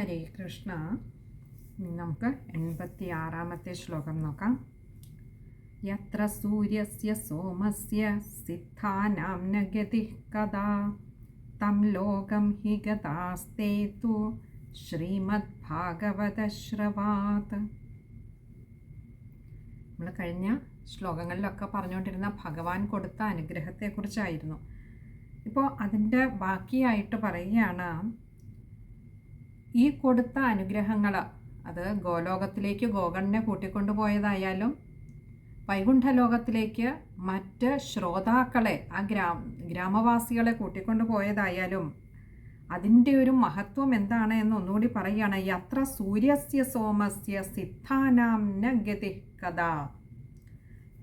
ഹരേ കൃഷ്ണ. നമുക്ക് എൺപത്തി ആറാമത്തെ ശ്ലോകം നോക്കാം. യത്ര സൂര്യസ്യ സോമസ്യ സിദ്ധാനാം നഗതി ഗതി കഥാ. തം ലോകം ഹി ഗതാസ്തേ തു ശ്രീമദ് ഭാഗവത ശ്രവാത്. നമ്മൾ കഴിഞ്ഞ ശ്ലോകങ്ങളിലൊക്കെ പറഞ്ഞുകൊണ്ടിരുന്ന ഭഗവാൻ കൊടുത്ത അനുഗ്രഹത്തെക്കുറിച്ചായിരുന്നു. ഇപ്പോൾ അതിന്റെ ബാക്കിയായിട്ട് പറയുകയാണ് ഈ കൊടുത്ത അനുഗ്രഹങ്ങൾ അത് ഗോലോകത്തിലേക്ക് ഗോകണ്ണനെ കൂട്ടിക്കൊണ്ടു പോയതായാലും വൈകുണ്ഠലോകത്തിലേക്ക് മറ്റ് ശ്രോതാക്കളെ ആ ഗ്രാമ ഗ്രാമവാസികളെ കൂട്ടിക്കൊണ്ടു പോയതായാലും അതിന്റെ ഒരു മഹത്വം എന്താണ് എന്ന് ഒന്നുകൂടി പറയുകയാണ്. യത്ര സൂര്യസ്യ സോമസ്യ സിദ്ധാനാം നഗതി ഗതി കഥ.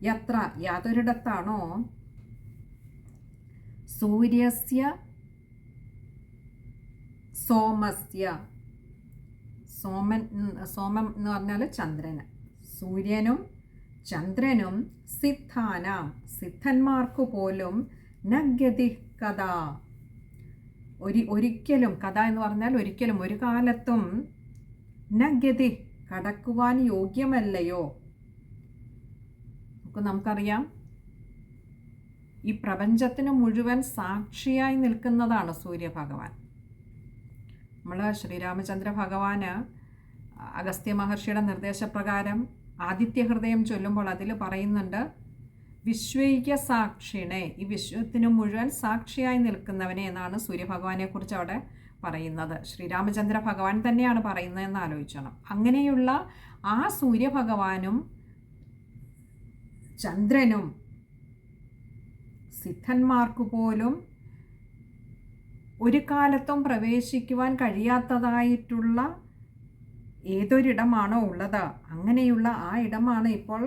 യത്ര യാതൊരിടത്താണോ? സൂര്യസ്യ സോമസ്യ സോമൻ സോമം എന്ന് പറഞ്ഞാൽ ചന്ദ്രന്. സൂര്യനും ചന്ദ്രനും സിദ്ധാനാം. സിദ്ധന്മാർക്കു പോലും നഗതി കഥ. ഒരു ഒരിക്കലും കഥ എന്ന് പറഞ്ഞാൽ ഒരിക്കലും ഒരു കാലത്തും നഗതി കടക്കുവാൻ യോഗ്യമല്ലയോ? നമുക്ക് നമുക്കറിയാം. ഈ പ്രപഞ്ചത്തിന് മുഴുവൻ സാക്ഷിയായി നിൽക്കുന്നതാണ് സൂര്യഭഗവാൻ. നമ്മൾ ശ്രീരാമചന്ദ്ര ഭഗവാന് അഗസ്ത്യ മഹർഷിയുടെ നിർദ്ദേശപ്രകാരം ആദിത്യ ഹൃദയം ചൊല്ലുമ്പോൾ അതിൽ പറയുന്നുണ്ട് വിശ്വൈക്യ സാക്ഷിണെ ഈ വിശ്വത്തിന് മുഴുവൻ സാക്ഷിയായി നിൽക്കുന്നവനെ എന്നാണ് സൂര്യഭഗവാനെക്കുറിച്ച് അവിടെ പറയുന്നത്. ശ്രീരാമചന്ദ്ര ഭഗവാൻ തന്നെയാണ് പറയുന്നത് എന്ന് ആലോചിക്കണം അങ്ങനെയുള്ള ആ സൂര്യഭഗവാനും ചന്ദ്രനും സിദ്ധന്മാർക്ക് പോലും ഒരു കാലത്തും പ്രവേശിക്കുവാൻ കഴിയാത്തതായിട്ടുള്ള ഏതൊരിടമാണോ ഉള്ളത്? അങ്ങനെയുള്ള ആ ഇടമാണ് ഇപ്പോൾ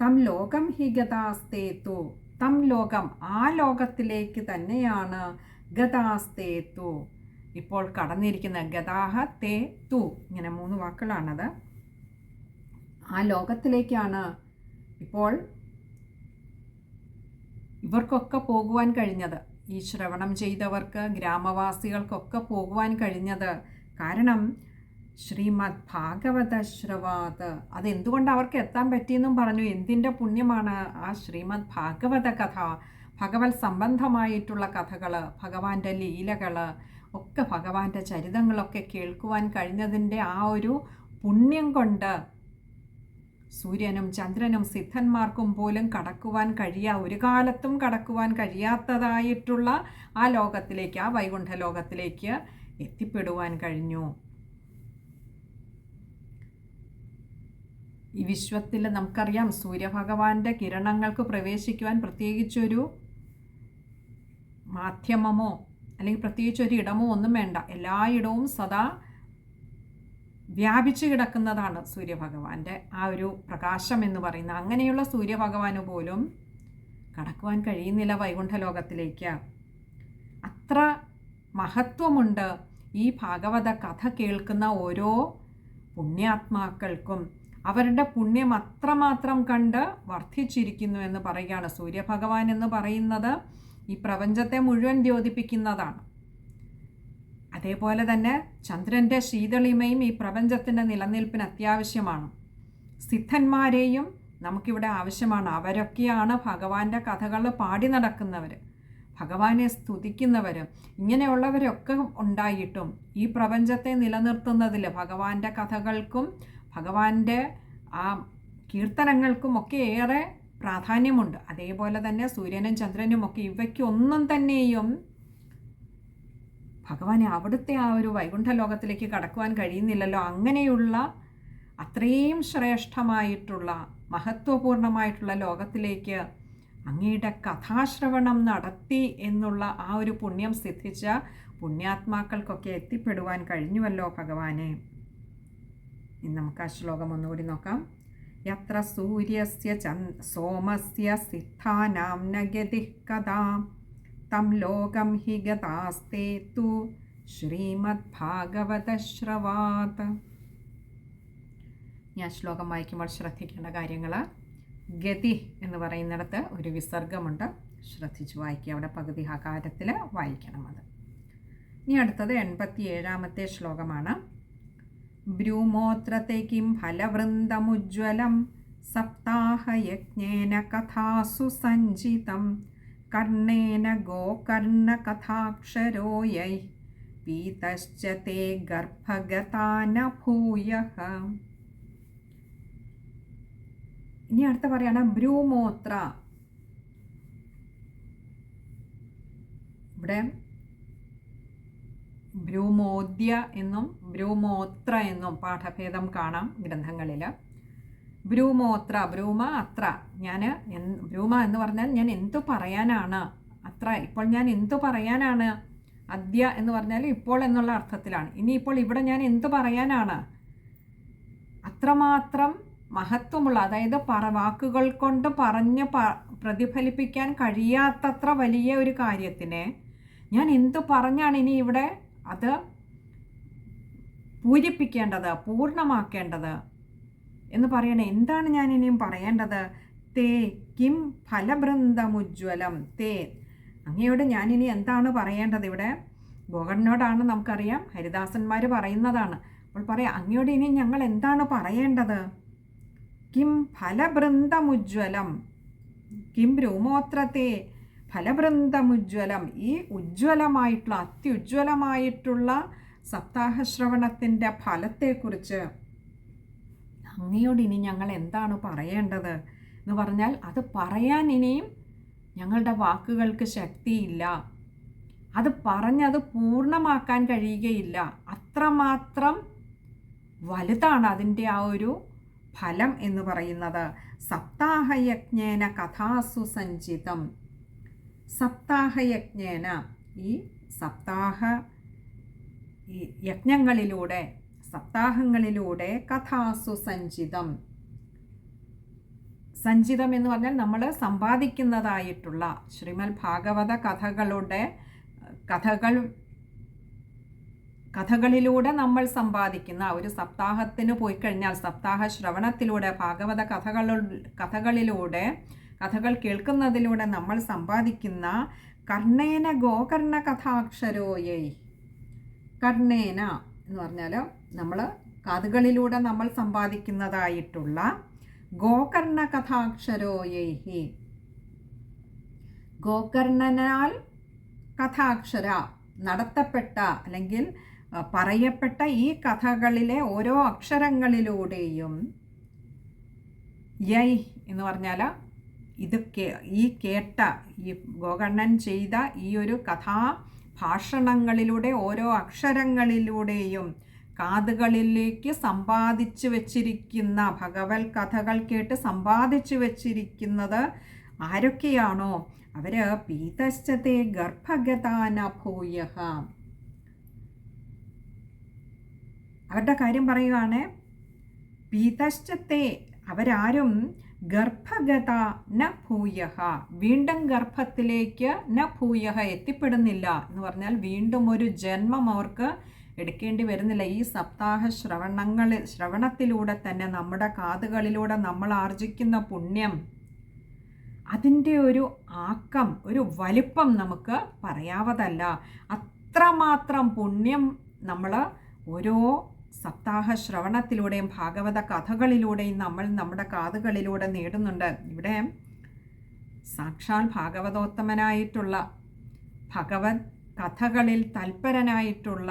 തം ലോകം ഹി ഗതാസ്തേത്തു തം ലോകം ആ ലോകത്തിലേക്ക് തന്നെയാണ് ഗതാസ്തേത്തു ഇപ്പോൾ കടന്നിരിക്കുന്ന ഗതാഹ തേ തു. ഇങ്ങനെ മൂന്ന് വാക്കുകളാണത്. ആ ലോകത്തിലേക്കാണ് ഇപ്പോൾ ഇവർക്കൊക്കെ പോകുവാൻ കഴിഞ്ഞത്. ഈ ശ്രവണം ചെയ്തവർക്ക് ഗ്രാമവാസികൾക്കൊക്കെ പോകുവാൻ കഴിഞ്ഞത്. കാരണം ശ്രീമദ് ഭാഗവത ശ്രവാത്. അതെന്തുകൊണ്ട് അവർക്ക് എത്താൻ പറ്റിയെന്നും പറഞ്ഞു. എന്തിന്റെ പുണ്യമാണ് ആ ശ്രീമദ് ഭാഗവത കഥ? ഭഗവത് സംബന്ധമായിട്ടുള്ള കഥകൾ ഭഗവാന്റെ ലീലകൾ ഒക്കെ ഭഗവാന്റെ ചരിതങ്ങളൊക്കെ കേൾക്കുവാൻ കഴിഞ്ഞതിന്റെ ആ ഒരു പുണ്യം കൊണ്ട് സൂര്യനും ചന്ദ്രനും സിദ്ധന്മാർക്കും പോലും കടക്കുവാൻ കഴിയാ ഒരു കാലത്തും കടക്കുവാൻ കഴിയാത്തതായിട്ടുള്ള ആ ലോകത്തിലേക്ക് ആ വൈകുണ്ഠ ലോകത്തിലേക്ക് എത്തിപ്പെടുവാൻ കഴിഞ്ഞു. ഈ വിശ്വത്തിൽ നമുക്കറിയാം സൂര്യഭഗവാന്റെ കിരണങ്ങൾക്ക് പ്രവേശിക്കുവാൻ പ്രത്യേകിച്ചൊരു മാധ്യമമോ അല്ലെങ്കിൽ പ്രത്യേകിച്ചൊരു ഇടമോ ഒന്നും വേണ്ട. എല്ലായിടവും സദാ വ്യാപിച്ചു കിടക്കുന്നതാണ് സൂര്യഭഗവാന്റെ ആ ഒരു പ്രകാശം എന്ന് പറയുന്ന അങ്ങനെയുള്ള സൂര്യഭഗവാന് പോലും കടക്കുവാൻ കഴിയുന്നില്ല വൈകുണ്ഠ ലോകത്തിലേക്ക്. അത്ര മഹത്വമുണ്ട് ഈ ഭാഗവത കഥ കേൾക്കുന്ന ഓരോ പുണ്യാത്മാക്കൾക്കും അവരുടെ പുണ്യം അത്രമാത്രം കണ്ട് വർദ്ധിച്ചിരിക്കുന്നു എന്ന് പറയുകയാണ് സൂര്യഭഗവാൻ എന്ന് പറയുന്നത്. ഈ പ്രപഞ്ചത്തെ മുഴുവൻ ദ്യോതിപ്പിക്കുന്നതാണ്. അതേപോലെ തന്നെ ചന്ദ്രന്റെ ശീതളിമയും ഈ പ്രപഞ്ചത്തിന്റെ നിലനിൽപ്പിന് അത്യാവശ്യമാണ്. സിദ്ധന്മാരെയും നമുക്കിവിടെ ആവശ്യമാണ്. അവരൊക്കെയാണ് ഭഗവാന്റെ കഥകൾ പാടി നടക്കുന്നവർ ഭഗവാനെ സ്തുതിക്കുന്നവർ ഇങ്ങനെയുള്ളവരൊക്കെ ഉണ്ടായിട്ടും ഈ പ്രപഞ്ചത്തെ നിലനിർത്തുന്നതിൽ ഭഗവാന്റെ കഥകൾക്കും ഭഗവാന്റെ ആ കീർത്തനങ്ങൾക്കും ഒക്കെ ഏറെ പ്രാധാന്യമുണ്ട്. അതേപോലെ തന്നെ സൂര്യനും ചന്ദ്രനും ഒക്കെ ഇവയ്ക്കൊന്നും തന്നെയും ഭഗവാനെ അവിടുത്തെ ആ ഒരു വൈകുണ്ഠ ലോകത്തിലേക്ക് കടക്കുവാൻ കഴിയുന്നില്ലല്ലോ. അങ്ങനെയുള്ള അത്രയും ശ്രേഷ്ഠമായിട്ടുള്ള മഹത്വപൂർണമായിട്ടുള്ള ലോകത്തിലേക്ക് അങ്ങയുടെ കഥാശ്രവണം നടത്തി എന്നുള്ള ആ ഒരു പുണ്യം സിദ്ധിച്ച പുണ്യാത്മാക്കൾക്കൊക്കെ എത്തിപ്പെടുവാൻ കഴിഞ്ഞുവല്ലോ ഭഗവാനെ. ഇനി നമുക്ക് ആ ശ്ലോകം ഒന്നുകൂടി നോക്കാം. യത്ര സൂര്യസ്യ ചന്ദ് സോമസ്യ സിദ്ധാനാം നഗതി കഥാ. തം ലോകം ഹി ഗതാസ്തേ തു ശ്രവാത്. ഞാൻ ശ്ലോകം വായിക്കുമ്പോൾ ശ്രദ്ധിക്കേണ്ട കാര്യങ്ങൾ. ഗതി എന്ന് പറയുന്നിടത്ത് ഒരു വിസർഗമുണ്ട്. ശ്രദ്ധിച്ച് വായിക്കുക. അവിടെ പകുതി ഹകാരത്തിൽ വായിക്കണം അത്. ഇനി അടുത്തത് എൺപത്തി ഏഴാമത്തെ ശ്ലോകമാണ്. ബ്രൂമോത്രത്തെ കിം ഫലവൃന്ദമുജ്വലം സപ്താഹയജ്ഞേന കഥാസു സഞ്ചിതം. കർണേന ഗോകർണകഥാക്ഷരോ യൈ. പീതശ്ച തേ ഗർഭഗതാന ഭൂയഃ ഇനി അടുത്ത പറയാണ് ബ്രൂമോത്ര. ഇവിടെ ബ്രൂമോദ്യ എന്നും ബ്രൂമോത്ര എന്നും പാഠഭേദം കാണാം ഗ്രന്ഥങ്ങളിൽ. ബ്രൂമോത്ര ബ്രൂമ അത്ര. ഞാൻ ബ്രൂമ എന്ന് പറഞ്ഞാൽ ഞാൻ എന്തു പറയാനാണ്? അത്ര. ഇപ്പോൾ ഞാൻ എന്തു പറയാനാണ്? അദ്യ എന്ന് പറഞ്ഞാൽ ഇപ്പോൾ എന്നുള്ള അർത്ഥത്തിലാണ്. ഇനിയിപ്പോൾ ഇവിടെ ഞാൻ എന്തു പറയാനാണ്? അത്രമാത്രം മഹത്വമുള്ള അതായത് പറ വാക്കുകൾ കൊണ്ട് പറഞ്ഞ് പ പ്രതിഫലിപ്പിക്കാൻ കഴിയാത്തത്ര വലിയ ഒരു കാര്യത്തിനെ ഞാൻ എന്തു പറഞ്ഞാണ് ഇനി ഇവിടെ അത് പൂരിപ്പിക്കേണ്ടത് പൂർണമാക്കേണ്ടത് എന്ന് പറയണേ. എന്താണ് ഞാൻ ഇനിയും പറയേണ്ടത്? തേ കിം ഫലബൃന്ദമുജ്വലം തേ. അങ്ങയോട് ഞാനിനി എന്താണ് പറയേണ്ടത് ഇവിടെ? ഗോകർണനോടാണ് നമുക്കറിയാം. ഹരിദാസന്മാർ പറയുന്നതാണ്. അപ്പോൾ പറയാം അങ്ങയോട് ഇനി ഞങ്ങൾ എന്താണ് പറയേണ്ടത്? കിം ഫലബൃന്ദമുജ്വലം കിം ബ്രൂമോത്രത്തെ ഫലബൃന്ദമുജ്വലം ഈ ഉജ്ജ്വലമായിട്ടുള്ള അത്യുജ്വലമായിട്ടുള്ള സപ്താഹശ്രവണത്തിന്റെ ഫലത്തെക്കുറിച്ച് അങ്ങയോട് ഇനി ഞങ്ങൾ എന്താണ് പറയേണ്ടത് എന്ന് പറഞ്ഞാൽ അത് പറയാൻ ഇനിയും ഞങ്ങളുടെ വാക്കുകൾക്ക് ശക്തിയില്ല. അത് പറഞ്ഞത് പൂർണമാക്കാൻ കഴിയുകയില്ല. അത്രമാത്രം വലുതാണ് അതിന്റെ ആ ഒരു ഫലം എന്ന് പറയുന്നത്. സപ്താഹയജ്ഞേന കഥാസു സഞ്ചിതം. സപ്താഹയജ്ഞേന. ഈ സപ്താഹ യജ്ഞങ്ങളിലൂടെ സപ്താഹങ്ങളിലൂടെ കഥാസു സഞ്ചിതം. സഞ്ചിതം എന്ന് പറഞ്ഞാൽ നമ്മൾ സമ്പാദിക്കുന്നതായിട്ടുള്ള ശ്രീമൽ ഭാഗവത കഥകളുടെ കഥകൾ കഥകളിലൂടെ നമ്മൾ സമ്പാദിക്കുന്ന ഒരു സപ്താഹത്തിന് പോയി കഴിഞ്ഞാൽ സപ്താഹ ശ്രവണത്തിലൂടെ ഭാഗവത കഥകളു കഥകളിലൂടെ കഥകൾ കേൾക്കുന്നതിലൂടെ നമ്മൾ സമ്പാദിക്കുന്ന കർണേന ഗോകർണ കഥാക്ഷരോയൈ. കർണേന എന്ന് പറഞ്ഞാൽ നമ്മൾ കഥകളിലൂടെ നമ്മൾ സമ്പാദിക്കുന്നതായിട്ടുള്ള ഗോകർണ കഥാക്ഷരോയൈ. ഗോകർണനാൽ കഥാക്ഷര നടത്തപ്പെട്ട അല്ലെങ്കിൽ പറയപ്പെട്ട ഈ കഥകളിലെ ഓരോ അക്ഷരങ്ങളിലൂടെയും യൈ എന്ന് പറഞ്ഞാൽ ഇത് ഈ കേട്ട ഈ ഗോകർണൻ ചെയ്ത ഈ ഒരു കഥാ ഭാഷണങ്ങളിലൂടെ ഓരോ അക്ഷരങ്ങളിലൂടെയും കാതുകളിലേക്ക് സമ്പാദിച്ചു വച്ചിരിക്കുന്ന ഭഗവത് കഥകൾ കേട്ട് സമ്പാദിച്ചു വച്ചിരിക്കുന്നത് ആരൊക്കെയാണോ? അവർ പീതശ്ചത്തെ ഗർഭഗതാന ഭൂയ അവരുടെ കാര്യം പറയുകയാണ് പീതശ്ചത്തെ അവരാരും ഗർഭഗത ന ഭൂയ വീണ്ടും ഗർഭത്തിലേക്ക് ന ഭൂയ എത്തിപ്പെടുന്നില്ല എന്ന് പറഞ്ഞാൽ വീണ്ടും ഒരു ജന്മം അവർക്ക് എടുക്കേണ്ടി വരുന്നില്ല. ഈ സപ്താഹ ശ്രവണങ്ങളിൽ ശ്രവണത്തിലൂടെ തന്നെ നമ്മുടെ കാതുകളിലൂടെ നമ്മൾ ആർജിക്കുന്ന പുണ്യം അതിന്റെ ഒരു ആക്കം ഒരു വലിപ്പം നമുക്ക് പറയാവതല്ല. അത്രമാത്രം പുണ്യം നമ്മൾ ഓരോ സപ്താഹ ശ്രവണത്തിലൂടെയും ഭാഗവത കഥകളിലൂടെയും നമ്മൾ നമ്മുടെ കാതുകളിലൂടെ നേടുന്നുണ്ട്. ഇവിടെ സാക്ഷാൽ ഭാഗവതോത്തമനായിട്ടുള്ള ഭഗവത് കഥകളിൽ തൽപരനായിട്ടുള്ള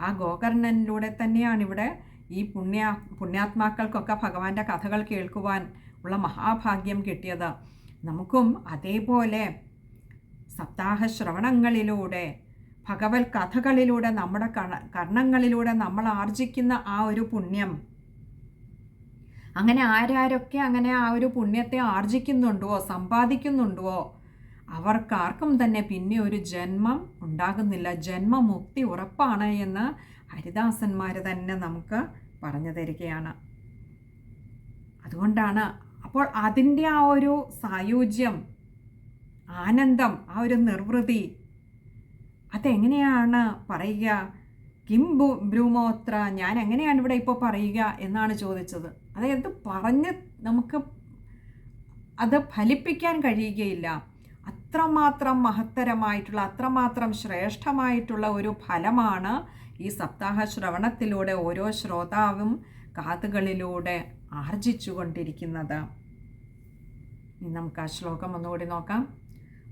ആ ഗോകർണനിലൂടെ തന്നെയാണ് ഇവിടെ ഈ പുണ്യ പുണ്യാത്മാക്കൾക്കൊക്കെ ഭഗവാന്റെ കഥകൾ കേൾക്കുവാൻ ഉള്ള മഹാഭാഗ്യം കിട്ടിയത്. നമുക്കും അതേപോലെ സപ്താഹ ശ്രവണങ്ങളിലൂടെ ഭഗവത് കഥകളിലൂടെ നമ്മുടെ കണ കർണങ്ങളിലൂടെ നമ്മൾ ആർജിക്കുന്ന ആ ഒരു പുണ്യം. അങ്ങനെ ആരാരൊക്കെ അങ്ങനെ ആ ഒരു പുണ്യത്തെ ആർജിക്കുന്നുണ്ടോ സമ്പാദിക്കുന്നുണ്ടോ അവർക്കാർക്കും തന്നെ പിന്നെ ഒരു ജന്മം ഉണ്ടാകുന്നില്ല. ജന്മമുക്തി ഉറപ്പാണ് എന്ന് ഹരിദാസന്മാർ തന്നെ നമുക്ക് പറഞ്ഞു തരികയാണ്. അതുകൊണ്ടാണ് അപ്പോൾ അതിന്റെ ആ ഒരു സായുജ്യം ആനന്ദം ആ ഒരു നിർവൃതി അതെങ്ങനെയാണ് പറയുക? കിം ബു ബ്രൂമോത്ര ഞാൻ എങ്ങനെയാണ് ഇവിടെ ഇപ്പോൾ പറയുക എന്നാണ് ചോദിച്ചത്. അതായത് പറഞ്ഞ് നമുക്ക് അത് ഫലിപ്പിക്കാൻ കഴിയുകയില്ല. അത്രമാത്രം മഹത്തരമായിട്ടുള്ള അത്രമാത്രം ശ്രേഷ്ഠമായിട്ടുള്ള ഒരു ഫലമാണ് ഈ സപ്താഹ ശ്രവണത്തിലൂടെ ഓരോ ശ്രോതാവും കാതുകളിലൂടെ ആർജിച്ചുകൊണ്ടിരിക്കുന്നത്. നമുക്ക് ആ ശ്ലോകം ഒന്നുകൂടി നോക്കാം.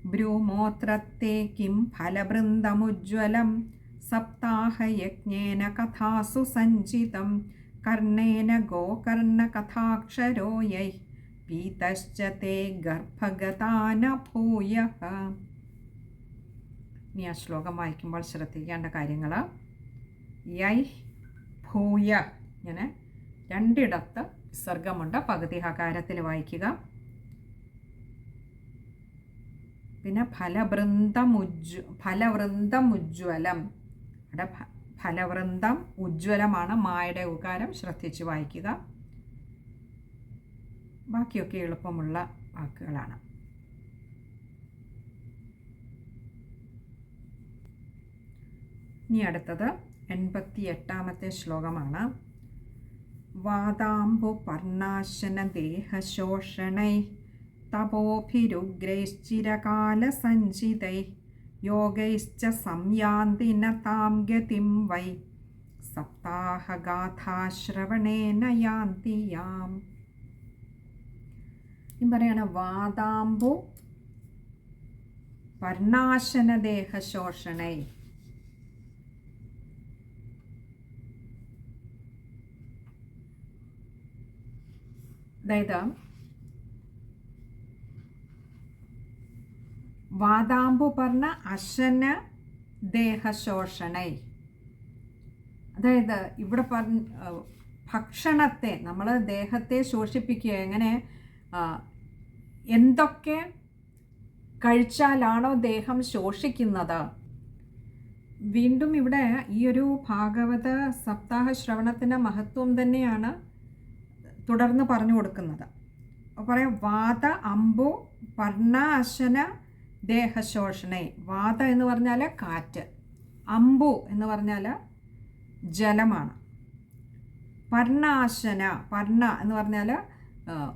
ബ്രൂമോത്രത്തെ കിം ഫലവൃന്ദമുജ്വലം സപ്താഹയജ്ഞേന കഥാസു സഞ്ചിതം. കർണേന ഗോകർണകഥാക്ഷരോ യൈ. പീതശ്ച തേ ഗർഭഗതാന ഭൂയ ഇനി ആ ശ്ലോകം വായിക്കുമ്പോൾ ശ്രദ്ധിക്കേണ്ട കാര്യങ്ങൾ. യൈ ഭൂയ. ഇങ്ങനെ രണ്ടിടത്ത് വിസർഗമുണ്ട്. പകുതി ഹകാരത്തിൽ വായിക്കുക. പിന്നെ ഫലവൃന്ദം ഉജ്ജു ഫലവൃന്ദം ഉജ്ജ്വലം. അവിടെ ഫലവൃന്ദം ഉജ്ജ്വലമാണ്. മായയുടെ ഉകാരം ശ്രദ്ധിച്ച് വായിക്കുക. ബാക്കിയൊക്കെ എളുപ്പമുള്ള വാക്കുകളാണ്. ഇനി അടുത്തത് എൺപത്തി എട്ടാമത്തെ ശ്ലോകമാണ്. വാദാംബു പർണാശന ദേഹശോഷണൈ തപോഭിരുഗ്രൈശ്ചിരകാലസഞ്ചിതൈ. യോഗൈശ്ച സംയാന്തി ന താം ഗതിം വൈ. സപ്താഹഗാഥാശ്രവണേന യാന്തി യാം പറയാണ് വാതാംബു പർണാശനദേഹശോഷണൈ. അതായത് വാതാംബു പറഞ്ഞ അശന ദേഹശോഷണൈ. അതായത് ഇവിടെ പറഞ്ഞ ഭക്ഷണത്തെ നമ്മൾ ദേഹത്തെ ശോഷിപ്പിക്കുക എങ്ങനെ എന്തൊക്കെ കഴിച്ചാലാണോ ദേഹം ശോഷിക്കുന്നത്. വീണ്ടും ഇവിടെ ഈ ഒരു ഭാഗവത സപ്താഹ ശ്രവണത്തിന്റെ മഹത്വം തന്നെയാണ് തുടർന്ന് പറഞ്ഞു കൊടുക്കുന്നത്. പറയാം വാത അമ്പു പർണ അശന ദേഹശോഷണേ. വാത എന്ന് പറഞ്ഞാൽ കാറ്റ്. അമ്പു എന്ന് പറഞ്ഞാൽ ജലമാണ്. പർണാശന പർണ എന്ന് പറഞ്ഞാൽ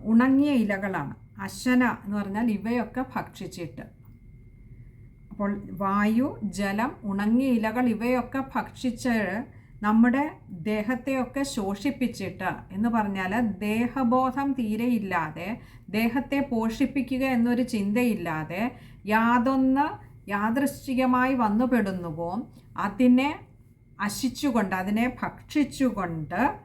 ഉണങ്ങിയ ഇലകളാണ്. അശന എന്ന് പറഞ്ഞാൽ ഇവയൊക്കെ ഭക്ഷിച്ചിട്ട്. അപ്പോൾ വായു ജലം ഉണങ്ങിയ ഇലകൾ ഇവയൊക്കെ ഭക്ഷിച്ച് നമ്മുടെ ദേഹത്തെയൊക്കെ ശോഷിപ്പിച്ചിട്ട് എന്ന് പറഞ്ഞാൽ ദേഹബോധം തീരെ ഇല്ലാതെ ദേഹത്തെ പോഷിപ്പിക്കുക എന്നൊരു ചിന്തയില്ലാതെ യാതൊന്ന് യാദൃശ്ചികമായി വന്നുപെടുന്നുവോ അതിനെ അശിച്ചുകൊണ്ട് അതിനെ ഭക്ഷിച്ചുകൊണ്ട്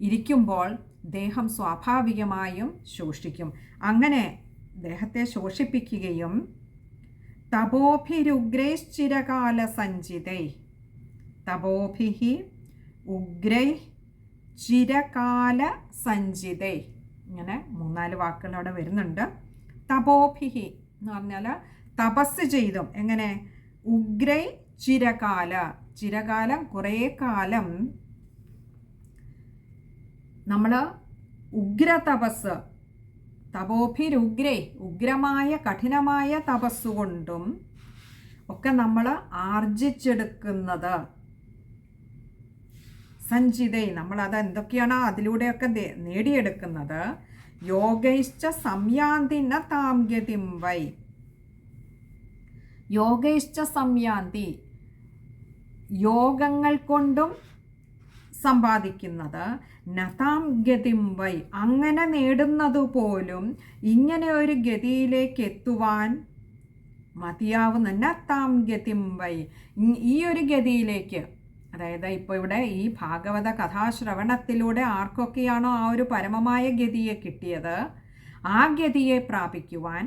ഇരിക്കുമ്പോൾ ദേഹം സ്വാഭാവികമായും ശോഷിക്കും. അങ്ങനെ ദേഹത്തെ ശോഷിപ്പിക്കുകയും തപോഭിരുഗ്രൈശ്ചിരകാല സഞ്ചിതൈ തപോഭിः ഉഗ്രൈ ചിരകാല സഞ്ചിതൈ. ഇങ്ങനെ മൂന്നാൽ വാക്കുകൾ അവിടെ വരുന്നുണ്ട്. തപോഭിഹി എന്ന് പറഞ്ഞാൽ തപസ് ചെയ്തും. എങ്ങനെ? ഉഗ്രൈ ചിരകാല. ചിരകാലം കുറേ കാലം നമ്മൾ ഉഗ്ര തപസ് തപോഭിരുഗ്രേ ഉഗ്രമായ കഠിനമായ തപസ്സുകൊണ്ടും ഒക്കെ നമ്മൾ ആർജിച്ചെടുക്കുന്നത്. സഞ്ചിതൈ നമ്മൾ അത് എന്തൊക്കെയാണോ അതിലൂടെയൊക്കെ നേടിയെടുക്കുന്നത്? യോഗൈശ്ച സംയാന്തിന താമ്യതിം വൈ. യോഗൈശ്ച സംയാന്തി യോഗങ്ങൾ കൊണ്ടും സമ്പാദിക്കുന്നത്. നതാം ഗതിം വൈ. അങ്ങനെ നേടുന്നത് പോലും ഇങ്ങനെ ഒരു ഗതിയിലേക്ക് എത്തുവാൻ മതിയാവുന്ന നത്താം ഗതിം വൈ. ഈ ഒരു ഗതിയിലേക്ക് അതായത് ഇപ്പോൾ ഇവിടെ ഈ ഭാഗവത കഥാശ്രവണത്തിലൂടെ ആർക്കൊക്കെയാണോ ആ ഒരു പരമമായ ഗതിയെ കിട്ടിയത്? ആ ഗതിയെ പ്രാപിക്കുവാൻ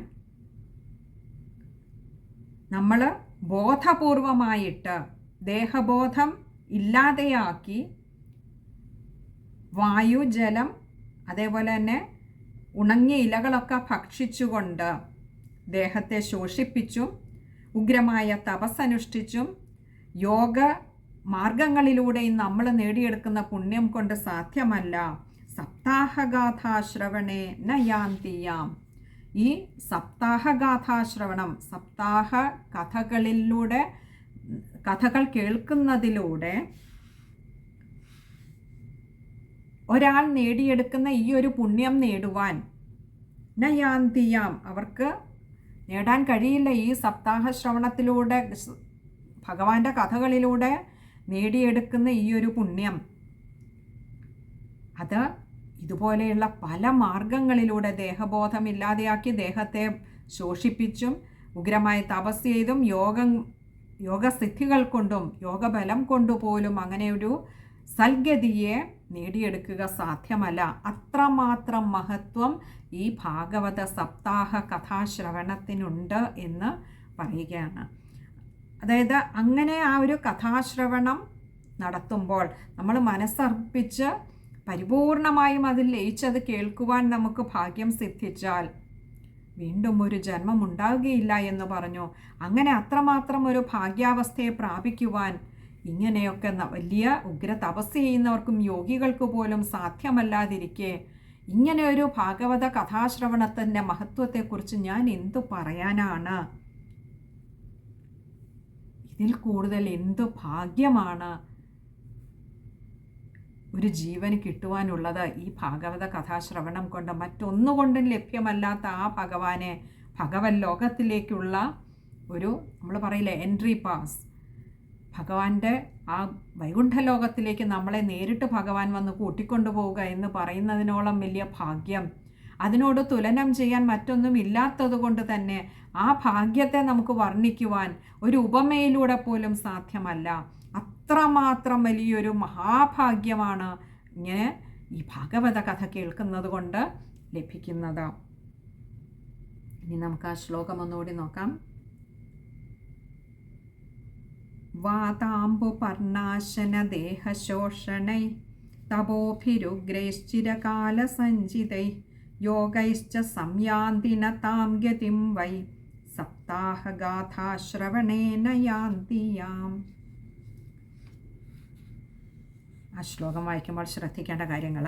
നമ്മൾ ബോധപൂർവമായിട്ട് ദേഹബോധം ഇല്ലാതെയാക്കി വായു ജലം അതേപോലെ തന്നെ ഉണങ്ങിയ ഇലകളൊക്കെ ഭക്ഷിച്ചുകൊണ്ട് ദേഹത്തെ ശോഷിപ്പിച്ചും ഉഗ്രമായ തപസ്സനുഷ്ഠിച്ചും യോഗ മാർഗങ്ങളിലൂടെയും നമ്മൾ നേടിയെടുക്കുന്ന പുണ്യം കൊണ്ട് സാധ്യമല്ല. സപ്താഹഗാഥാശ്രവണേ ന യാന്തിയാം ഈ സപ്താഹഗാഥാശ്രവണം സപ്താഹ കഥകളിലൂടെ കഥകൾ കേൾക്കുന്നതിലൂടെ ഒരാൾ നേടിയെടുക്കുന്ന ഈ ഒരു പുണ്യം നേടുവാൻ നയാന്തിയാം അവർക്ക് നേടാൻ കഴിയില്ല ഈ സപ്താഹ ശ്രവണത്തിലൂടെ ഭഗവാന്റെ കഥകളിലൂടെ നേടിയെടുക്കുന്ന ഈ ഒരു പുണ്യം. അത് ഇതുപോലെയുള്ള പല മാർഗങ്ങളിലൂടെ ദേഹബോധമില്ലാതെയാക്കി ദേഹത്തെ ശോഷിപ്പിച്ചും ഉഗ്രമായി തപസ് ചെയ്തും യോഗം യോഗസിദ്ധികൾ കൊണ്ടും യോഗബലം കൊണ്ടുപോലും അങ്ങനെ ഒരു സൽഗതിയെ നേടിയെടുക്കുക സാധ്യമല്ല. അത്രമാത്രം മഹത്വം ഈ ഭാഗവത സപ്താഹ കഥാശ്രവണത്തിനുണ്ട് എന്ന് പറയുകയാണ്. അതായത് അങ്ങനെ ആ ഒരു കഥാശ്രവണം നടത്തുമ്പോൾ നമ്മൾ മനസ്സർപ്പിച്ച് പരിപൂർണമായും അതിൽ ലയിച്ചത് കേൾക്കുവാൻ നമുക്ക് ഭാഗ്യം സിദ്ധിച്ചാൽ വീണ്ടും ഒരു ജന്മം ഉണ്ടാവുകയില്ല എന്ന് പറഞ്ഞു. അങ്ങനെ അത്രമാത്രം ഒരു ഭാഗ്യാവസ്ഥയെ പ്രാപിക്കുവാൻ ഇങ്ങനെയൊക്കെ വലിയ ഉഗ്ര തപസ് ചെയ്യുന്നവർക്കും യോഗികൾക്ക് പോലും സാധ്യമല്ലാതിരിക്കെ ഇങ്ങനെ ഒരു ഭാഗവത കഥാശ്രവണത്തിന്റെ മഹത്വത്തെക്കുറിച്ച് ഞാൻ എന്തു പറയാനാണ്? ഇതിൽ കൂടുതൽ എന്തു ഭാഗ്യമാണ് ഒരു ജീവന് കിട്ടുവാനുള്ളത്? ഈ ഭാഗവത കഥാശ്രവണം കൊണ്ട് മറ്റൊന്നുകൊണ്ടും ലഭ്യമല്ലാത്ത ആ ഭഗവാനെ ഭഗവൻ ലോകത്തിലേക്കുള്ള ഒരു നമ്മൾ പറയില്ലേ എൻട്രി പാസ് ഭഗവാന്റെ ആ വൈകുണ്ഠ ലോകത്തിലേക്ക് നമ്മളെ നേരിട്ട് ഭഗവാൻ വന്ന് കൂട്ടിക്കൊണ്ടുപോവുക എന്ന് പറയുന്നതിനോളം വലിയ ഭാഗ്യം. അതിനോട് തുലനം ചെയ്യാൻ മറ്റൊന്നും ഇല്ലാത്തതുകൊണ്ട് തന്നെ ആ ഭാഗ്യത്തെ നമുക്ക് വർണിക്കുവാൻ ഒരു ഉപമയിലൂടെ പോലും സാധ്യമല്ല. അത്രമാത്രം വലിയൊരു മഹാഭാഗ്യമാണ് ഇങ്ങനെ ഈ ഭാഗവത കഥ കേൾക്കുന്നത് കൊണ്ട് ലഭിക്കുന്നത്. ഇനി നമുക്ക് ആ ശ്ലോകം ഒന്നുകൂടി നോക്കാം. വാതാംബുപർണാശനദേഹശോഷണൈ തപോഭിരുഗ്രൈശ്ചിരകാലസഞ്ചിതൈ. യോഗൈശ്ച സംയാന്തിന താം ഗതിം വൈ സപ്താഹഗാഥാശ്രവണേന യാന്തിയാം ആ ശ്ലോകം വായിക്കുമ്പോൾ ശ്രദ്ധിക്കേണ്ട കാര്യങ്ങൾ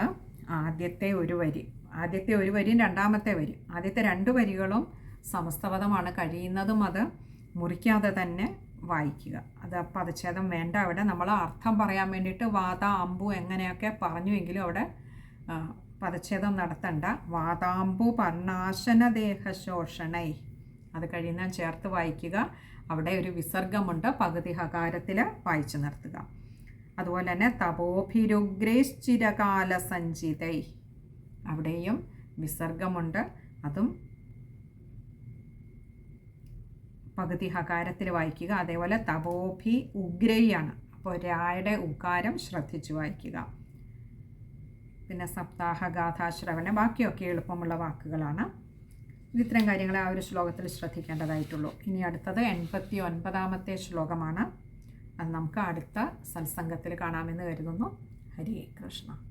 ആദ്യത്തെ ഒരു വരി ആദ്യത്തെ ഒരു വരിയും രണ്ടാമത്തെ വരി ആദ്യത്തെ രണ്ട് വരികളും സമസ്തപദമാണ്. കഴിയുന്നതും അത് മുറിക്കാതെ തന്നെ വായിക്കുക. അത് പദച്ഛേദം വേണ്ട. അവിടെ നമ്മൾ അർത്ഥം പറയാൻ വേണ്ടിയിട്ട് വാത അമ്പു എങ്ങനെയൊക്കെ പറഞ്ഞുവെങ്കിലും അവിടെ പദച്ഛേദം നടത്തണ്ട. വാതാമ്പു പർണാശനദേഹശോഷണൈ. അത് കഴിയുന്ന ചേർത്ത് വായിക്കുക. അവിടെ ഒരു വിസർഗമുണ്ട്. പകുതി ഹകാരത്തിൽ വായിച്ചു നിർത്തുക. അതുപോലെ തന്നെ തപോഭിരുഗ്രേശ്ചിരകാല സഞ്ചിതൈ അവിടെയും വിസർഗമുണ്ട്. അതും പകുതി ഹകാരത്തിൽ വായിക്കുക. അതേപോലെ തപോഭി ഉഗ്രയാണ്. അപ്പോൾ രായുടെ ഉകാരം ശ്രദ്ധിച്ചു വായിക്കുക. പിന്നെ സപ്താഹ സപ്താഹഗാഥാശ്രവണ ബാക്കിയൊക്കെ എളുപ്പമുള്ള വാക്കുകളാണ്. ഇത് ഇത്തരം കാര്യങ്ങൾ ആ ഒരു ശ്ലോകത്തിൽ ശ്രദ്ധിക്കേണ്ടതായിട്ടുള്ളൂ. ഇനി അടുത്തത് എൺപത്തി ഒൻപതാമത്തെ ശ്ലോകമാണ്. അത് നമുക്ക് അടുത്ത സത്സംഗത്തിൽ കാണാമെന്ന് കരുതുന്നു. ഹരേ കൃഷ്ണ.